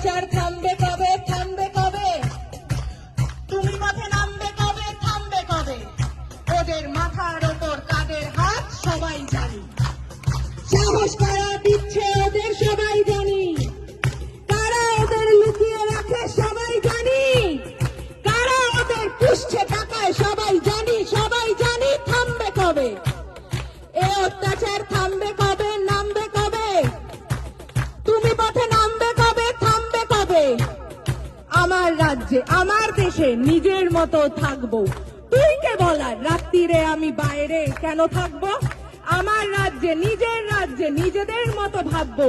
অত্যাচার থামবে কবে থামবে কবে? তুমি পথে নামবে কবে, থামবে কবে? ওদের মাথার ওপর কাদের হাত সবাই জানি। সাহস কারা রাজ্যে, আমার দেশে নিজের মতো থাকব। তুই কে বলার? রাত্রিরে আমি বাইরে কেন থাকব? আমার রাজ্যে, নিজের রাজ্যে নিজেদের মতো ভাববো।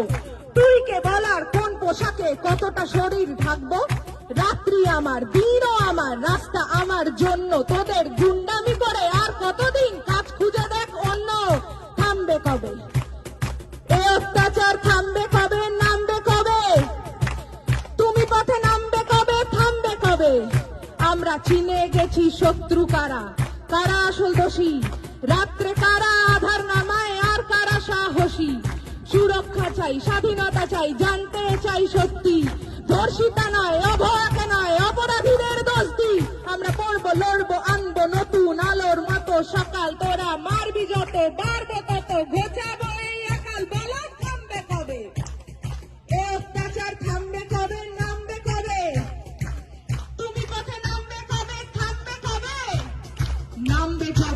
তুই কে বলার? কোন পোশাকে কতটা শরীর থাকব রাত্রি আমার, দিনও আমার, রাস্তা আমার জন্য তোদের আমরা চিনে গেছি শত্রু কারা? কারা আসল দোষী? রাত্রে কারা আধার নামায় আর কারা সাহসী? সুরক্ষা চাই, স্বাধীনতা চাই, জানতে চাই সত্যি। ধর্ষিতা নয়, অভয়াকে নয়, অপরাধীদের দোষ দি আমরা পড়ব, লড়বো, আনব নতুন আলোর মতো সকাল তোরা। মারবি যত, বাড়বো